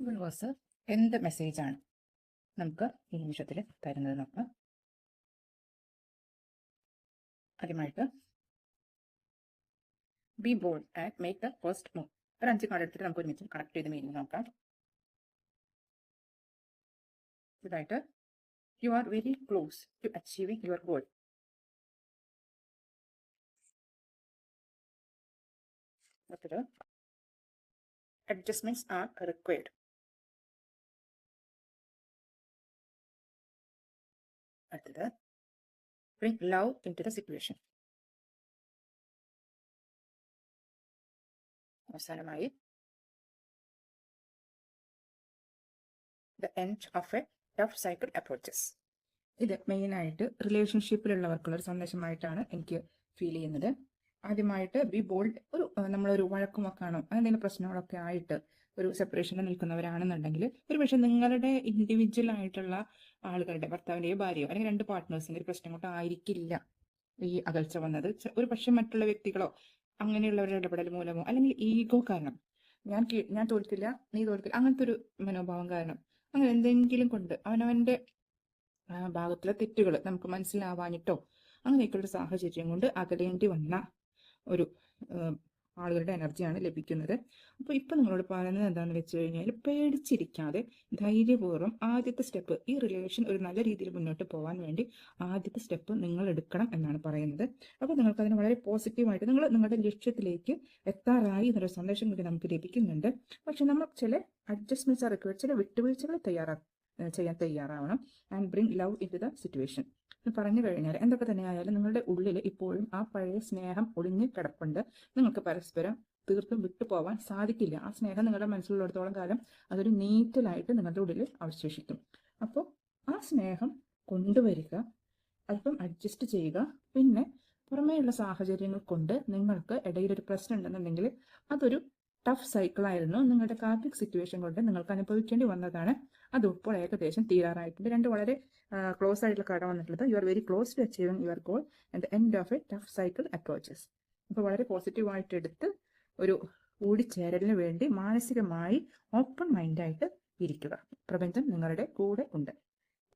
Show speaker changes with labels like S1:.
S1: Universe എന്ത് മെസ്സേജാണ് നമുക്ക് ഈ നിമിഷത്തിൽ തരുന്നത് നോക്കാം. ആദ്യമായിട്ട് be bold and make the first move ഒരു അഞ്ച് കാർഡ് എടുത്തിട്ട് നമുക്ക് ഒരുമിച്ച് കണക്ട് ചെയ്ത് മീനിങ് നോക്കാം. ഇതായിട്ട് you are very close to achieving your goal അടുത്തത് അഡ്ജസ്റ്റ്മെന്റ്സ് ആർ required. അടുത്തത് bring love into the situation. അവസാനമായി. The end of a tough cycle approaches ഇത് മെയിനായിട്ട് റിലേഷൻഷിപ്പിലുള്ളവർക്കുള്ള ഒരു സന്ദേശമായിട്ടാണ് എനിക്ക് ഫീൽ ചെയ്യുന്നത്. ആദ്യമായിട്ട് ബി ബോൾഡ് ഒരു നമ്മളൊരു വഴക്കുമൊക്കെ കാണും എന്തെങ്കിലും പ്രശ്നങ്ങളൊക്കെ ആയിട്ട് ഒരു സെപ്പറേഷനിൽ നിൽക്കുന്നവരാണെന്നുണ്ടെങ്കിൽ ഒരു പക്ഷേ നിങ്ങളുടെ ഇൻഡിവിജ്വൽ ആയിട്ടുള്ള ആളുകളുടെ ഭർത്താവിന്റെയോ ഭാര്യയോ അല്ലെങ്കിൽ രണ്ട് പാർട്ട്നേഴ്സിന്റെ ഒരു പ്രശ്നം കൊണ്ട് ആയിരിക്കില്ല ഈ അകൽച്ച വന്നത്. ഒരു പക്ഷേ മറ്റുള്ള വ്യക്തികളോ അങ്ങനെയുള്ളവരുടെ ഇടപെടൽ മൂലമോ അല്ലെങ്കിൽ ഈഗോ കാരണം ഞാൻ ഞാൻ തോൽക്കില്ല നീ തോൽക്കില്ല അങ്ങനത്തെ ഒരു മനോഭാവം കാരണം അങ്ങനെ എന്തെങ്കിലും കൊണ്ട് അവനവന്റെ ഭാഗത്തിലെ തെറ്റുകൾ നമുക്ക് മനസ്സിലാവാനിട്ടോ അങ്ങനെയൊക്കെയുള്ള സാഹചര്യം കൊണ്ട് അകലേണ്ടി വന്ന ഒരു ആളുകളുടെ എനർജിയാണ് ലഭിക്കുന്നത്. അപ്പോൾ ഇപ്പം നിങ്ങളോട് പറയുന്നത് എന്താണെന്ന് വെച്ച് കഴിഞ്ഞാൽ പേടിച്ചിരിക്കാതെ ധൈര്യപൂർവം ആദ്യത്തെ സ്റ്റെപ്പ് ഈ റിലേഷൻ ഒരു നല്ല രീതിയിൽ മുന്നോട്ട് പോകാൻ വേണ്ടി ആദ്യത്തെ സ്റ്റെപ്പ് നിങ്ങൾ എടുക്കണം എന്നാണ് പറയുന്നത്. അപ്പോൾ നിങ്ങൾക്ക് അതിന് വളരെ പോസിറ്റീവായിട്ട് നിങ്ങൾ നിങ്ങളുടെ ലക്ഷ്യത്തിലേക്ക് എത്താറായി എന്നൊരു സന്ദേശം കൂടി നമുക്ക് ലഭിക്കുന്നുണ്ട്. പക്ഷെ നമ്മൾ ചില അഡ്ജസ്റ്റ്മെന്റ്സ് ആർ റിക്വയർഡ് ചില വിട്ടുവീഴ്ചകൾ തയ്യാറാ ഏഹ് ചെയ്യാൻ തയ്യാറാവണം and bring love into the situation പറഞ്ഞു കഴിഞ്ഞാൽ എന്തൊക്കെ തന്നെയായാലും നിങ്ങളുടെ ഉള്ളിൽ ഇപ്പോഴും ആ പഴയ സ്നേഹം ഒളിഞ്ഞ് കിടപ്പുണ്ട്. നിങ്ങൾക്ക് പരസ്പരം തീർത്തും വിട്ടുപോകാൻ സാധിക്കില്ല. ആ സ്നേഹം നിങ്ങളുടെ മനസ്സിലുള്ളിടത്തോളം കാലം അതൊരു നീറ്റലായിട്ട് നിങ്ങളുടെ ഉള്ളിൽ അവശേഷിക്കും. അപ്പോൾ ആ സ്നേഹം കൊണ്ടുവരിക അല്പം അഡ്ജസ്റ്റ് ചെയ്യുക. പിന്നെ പുറമേയുള്ള സാഹചര്യങ്ങൾ കൊണ്ട് നിങ്ങൾക്ക് ഇടയിലൊരു പ്രശ്നം ഉണ്ടെന്നുണ്ടെങ്കിൽ അതൊരു ടഫ് സൈക്കിളായിരുന്നു നിങ്ങളുടെ കാർമിക് സിറ്റുവേഷൻ കൊണ്ട് നിങ്ങൾക്ക് അനുഭവിക്കേണ്ടി വന്നതാണ്. അത് ഇപ്പോൾ ഏകദേശം തീരാറായിട്ടുണ്ട്. രണ്ട് വളരെ ക്ലോസ് ആയിട്ടുള്ള കാർഡ് വന്നിട്ടുള്ളത്. You are very close to achieving your goal and the end of a tough cycle approaches അപ്പോൾ വളരെ പോസിറ്റീവായിട്ട് എടുത്ത് ഒരു കൂടിച്ചേരലിന് വേണ്ടി മാനസികമായി ഓപ്പൺ മൈൻഡായിട്ട് ഇരിക്കുക. പ്രപഞ്ചം നിങ്ങളുടെ കൂടെ ഉണ്ട്.